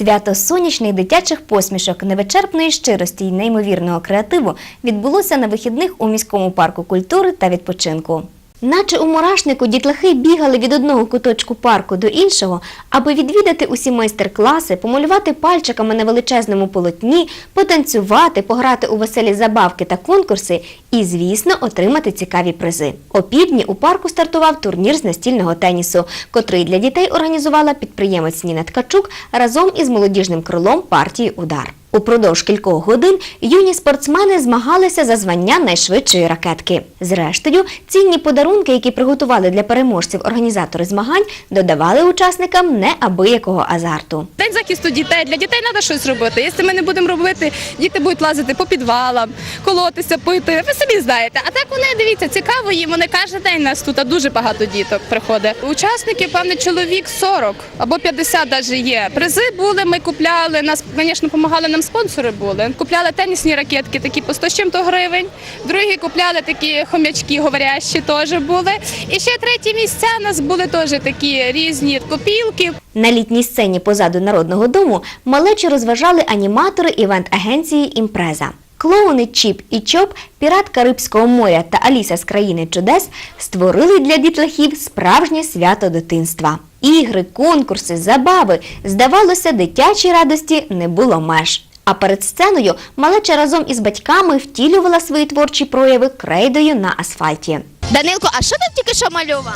Свято сонячних дитячих посмішок, невичерпної щирості й неймовірного креативу відбулося на вихідних у міському парку культури та відпочинку. Наче у мурашнику дітлахи бігали від одного куточку парку до іншого, аби відвідати усі майстер-класи, помалювати пальчиками на величезному полотні, потанцювати, пограти у веселі забавки та конкурси і, звісно, отримати цікаві призи. О півдні у парку стартував турнір з настільного тенісу, котрий для дітей організувала підприємець Ніна Ткачук разом із молодіжним крилом партії Удар. Упродовж кількох годин юні спортсмени змагалися за звання найшвидшої ракетки. Зрештою, цінні подарунки, які приготували для переможців організатори змагань, додавали учасникам неабиякого азарту. День захисту дітей. Для дітей треба щось робити. Якщо ми не будемо робити, діти будуть лазити по підвалам, колотися, пити. Ви самі знаєте. А так вони дивіться, цікаво їм. Вони кожен день нас тут а дуже багато діток приходить. Учасників, певне, чоловік 40 або 50 навіть є. Призи були, ми купляли. Нас, звісно, допомагали нам спонсори були. Купляли тенісні ракетки, такі по 100 з чим-то гривень. Другі купляли такі хомячки, говорящі теж були. І ще треті місця у нас були теж такі різні копілки. На літній сцені позаду народного дому малечі розважали аніматори івент-агенції Імпреза. Клоуни Чіп і Чоп, пірат Карибського моря та Аліса з країни чудес створили для дітлахів справжнє свято дитинства. Ігри, конкурси, забави. Здавалося, дитячій радості не було меж. А перед сценою малеча разом із батьками втілювала свої творчі прояви крейдою на асфальті. Данилко, а що ти тільки що малював?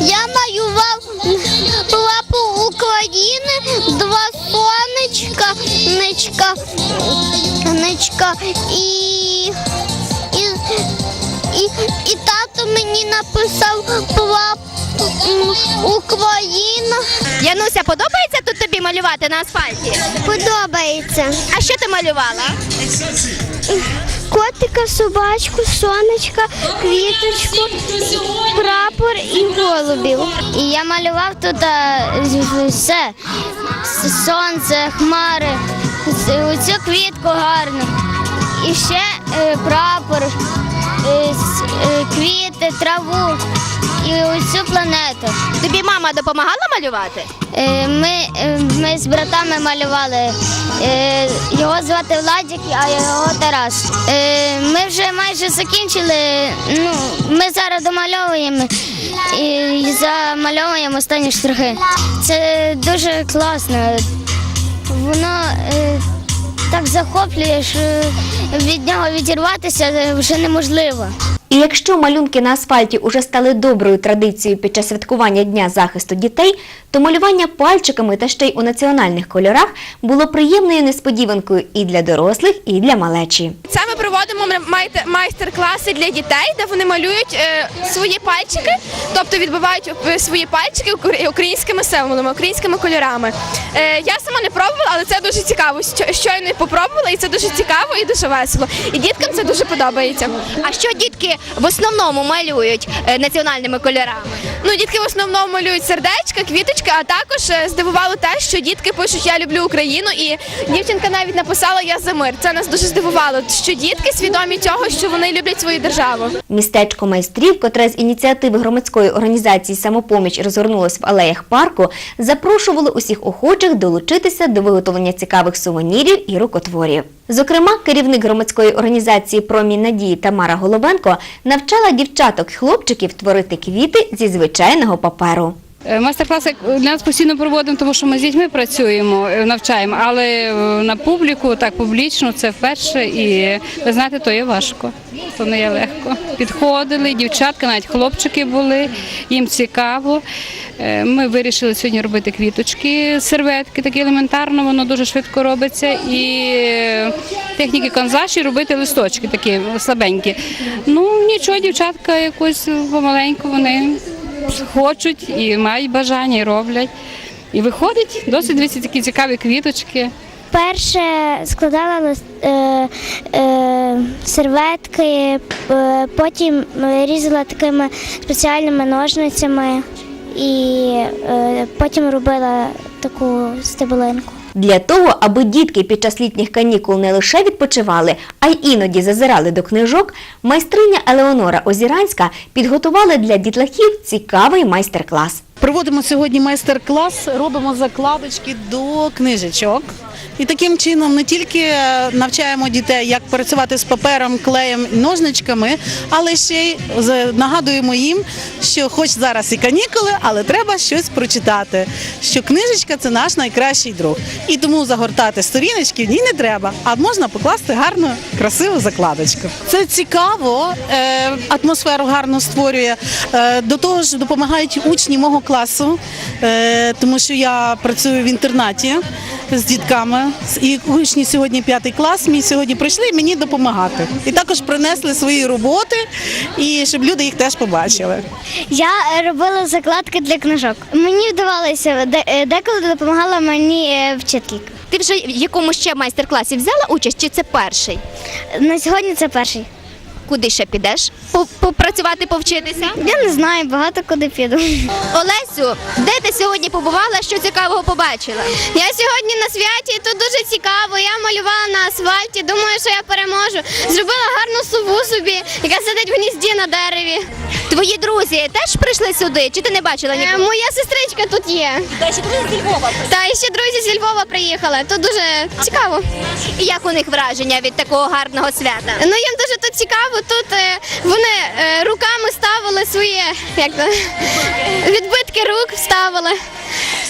Я малював лапу України, два сонечка, ничка, ничка і, і, і, і тато мені написав лапу Україна. Януся, подобається тут тобі малювати на асфальті? Подобається. А що ти малювала? Котика, собачку, сонечка, квіточку, прапор і голубів. І я малював тут все. Сонце, хмари, цю квітку гарну. І ще е, прапор, е, е, квіти, траву і оцю планету. Тобі мама допомагала малювати? Е, Ми, е, ми з братами малювали. Е, Його звати Владик, а його Тарас. Е, Ми вже майже закінчили. Ну, ми зараз домальовуємо і замальовуємо останні штрихи. Це дуже класно. Воно е, так захоплює, що від нього відірватися вже неможливо. І якщо малюнки на асфальті уже стали доброю традицією під час святкування Дня захисту дітей, то малювання пальчиками та ще й у національних кольорах було приємною несподіванкою і для дорослих, і для малечі. Це ми проводимо май- майстер-класи для дітей, де вони малюють е, свої пальчики, тобто відбивають е, свої пальчики українськими символами, українськими кольорами. Е, я сама не пробувала, але це дуже цікаво. Що- Щойно попробувала, і це дуже цікаво і дуже весело. І діткам це дуже подобається. А що дітки в основному малюють е, національними кольорами? Ну, дітки в основному малюють сердечка, квіточки, а також е, здивувало те, що дітки пишуть Я люблю Україну, і дівчинка навіть написала Я за мир. Це нас дуже здивувало, що дітки свідомі цього, що вони люблять свою державу. Містечко майстрів, котре з ініціативи громадської організації Самопоміч розгорнулось в алеях парку, запрошувало усіх охочих долучитися до виготовлення цікавих сувенірів і рукотворів. Зокрема, керівник громадської організації Промінь надії Тамара Головенко навчала дівчаток-хлопчиків творити квіти зі звичайного паперу. Е, Майстер-класи для нас постійно проводимо, тому що ми з дітьми працюємо, е, навчаємо, але е, на публіку, так публічно, це вперше. І ви знаєте, то є важко, то не є легко. Підходили, дівчатка, навіть хлопчики були, їм цікаво. Е, Ми вирішили сьогодні робити квіточки, серветки, такі елементарно, воно дуже швидко робиться. І е, техніки канзаші робити листочки такі слабенькі. Ну нічого, дівчатка якось помаленьку вони хочуть і мають бажання, і роблять. І виходить досить дивіться, такі цікаві квіточки. Перше складала е, е, серветки, е, потім різала такими спеціальними ножницями і е, потім робила таку стебелинку. Для того, аби дітки під час літніх канікул не лише відпочивали, а й іноді зазирали до книжок, майстриня Елеонора Озіранська підготувала для дітлахів цікавий майстер-клас. Проводимо сьогодні майстер-клас, робимо закладочки до книжечок. І таким чином не тільки е, навчаємо дітей, як працювати з папером, клеєм, ножничками, але ще й нагадуємо їм, що хоч зараз і канікули, але треба щось прочитати. Що книжечка це наш найкращий друг. І тому загортати сторіночки в ній не треба, а можна покласти гарну, красиву закладочку. Це цікаво, е, атмосферу гарно створює. Е, До того ж, допомагають учні мого класу, тому що я працюю в інтернаті з дітками. І учні сьогодні п'ятий клас. Мій сьогодні прийшли мені допомагати. І також принесли свої роботи, і щоб люди їх теж побачили. Я робила закладки для книжок. Мені вдавалося, е, деколи допомагала мені е, вчителька. Ти вже в якому ще майстер-класі взяла участь, чи це перший? На сьогодні це перший. Куди ще підеш? По- Попрацювати, повчитися? Я не знаю, багато куди піду. Олесю, де ти сьогодні побувала? Що цікавого побачила? Я сьогодні на святі, тут дуже цікаво. Я малювала на асфальті, думаю, що я переможу. Зробила гарну сову собі, яка сидить в гнізді на дереві. Твої друзі теж прийшли сюди? Чи ти не бачила Е. Моя сестричка тут є. Та ще друзі зі Львова. Та і ще друзі зі Львова приїхали. Тут дуже цікаво. І як у них враження від такого гарного свята? Ну їм дуже тут цікаво. Тут е, вони е, руками ставили свої як то, відбитки рук ставили.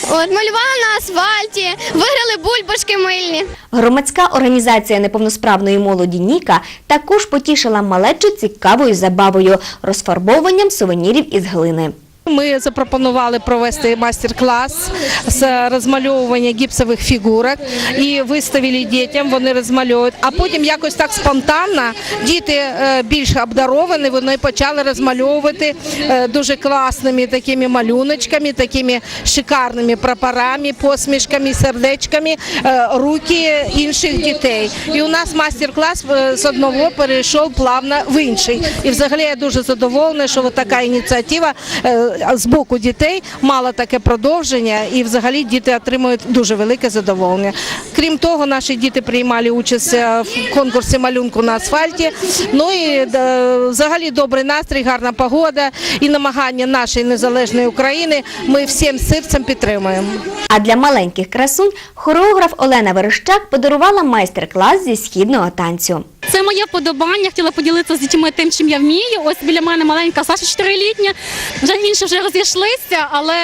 От, малювали на асфальті, виграли бульбашки мильні. Громадська організація неповносправної молоді Ніка також потішила малечу цікавою забавою розфарбовуванням сувенірів із глини. Ми запропонували провести майстер-клас з розмальовування гіпсових фігурок і виставили дітям, вони розмальовують. А потім якось так спонтанно діти е, більш обдаровані, вони почали розмальовувати е, дуже класними такими малюночками, такими шикарними прапорами, посмішками, сердечками е, руки інших дітей. І у нас майстер-клас з одного перейшов плавно в інший. І взагалі я дуже задоволена, що така ініціатива з боку дітей мала таке продовження, і взагалі діти отримують дуже велике задоволення. Крім того, наші діти приймали участь е, в конкурсі малюнку на асфальті. Ну і взагалі добрий настрій, гарна погода і намагання нашої незалежної України. Ми всім серцем підтримуємо. А для маленьких красунь хореограф Олена Верещак подарувала майстер-клас зі східного танцю. Це моє вподобання. Хотіла поділитися з дітьми тим, чим я вмію. Ось біля мене маленька Саша 4-літня. Вже інші вже розійшлися, але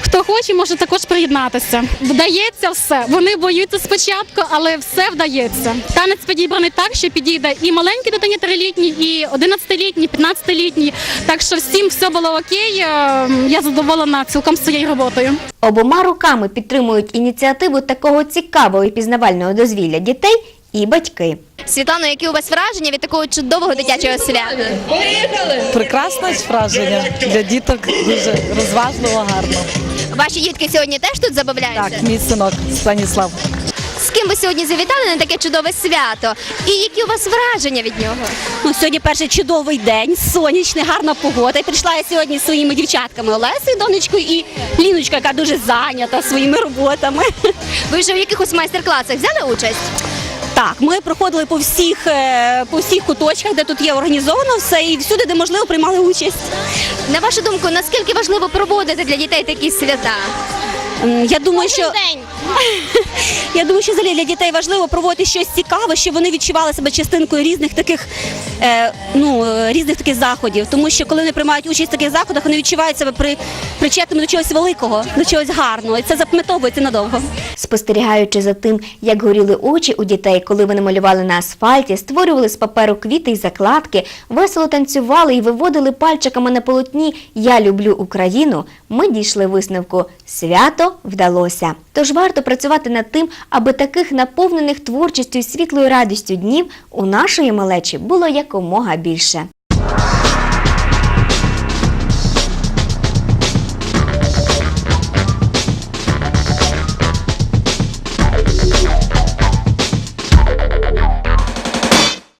хто хоче, може також приєднатися. Вдається все. Вони боються спочатку, але все вдається. Танець підібраний так, що підійде і маленькій дитині 3-літній, і 11-літній, 15-літній. Так що всім все було окей. Е, Я задоволена цілком своєю роботою. Обома руками підтримують ініціативу такого цікавого і пізнавального дозвілля дітей і батьки. Світлано, які у вас враження від такого чудового дитячого свята? Прекрасне враження для діток, дуже розважливо, гарно. Ваші дітки сьогодні теж тут забавляються? Так, мій синок Станіслав. З ким ви сьогодні завітали на таке чудове свято? І які у вас враження від нього? Ну, сьогодні перший чудовий день, сонячний, гарна погода. І прийшла я сьогодні зі своїми дівчатками Олесею, донечкою і Ліночкою, яка дуже зайнята своїми роботами. Ви вже в якихось майстер-класах взяли участь? Так, ми проходили по всіх, е, по всіх куточках, де тут є організовано все, і всюди, де можливо, приймали участь. На вашу думку, наскільки важливо проводити для дітей такі свята? Я думаю, що я думаю, що взагалі для дітей важливо проводити щось цікаве, щоб вони відчували себе частинкою різних таких е, ну різних таких заходів. Тому що коли вони приймають участь в таких заходах, вони відчувають себе при причетними до чогось великого, до чогось гарного, і це запам'ятовується надовго. Спостерігаючи за тим, як горіли очі у дітей, коли вони малювали на асфальті, створювали з паперу квіти й закладки, весело танцювали і виводили пальчиками на полотні Я люблю Україну, ми дійшли висновку свято вдалося. Тож варто працювати над тим, аби таких наповнених творчістю і світлою радістю днів у нашої малечі було якомога більше.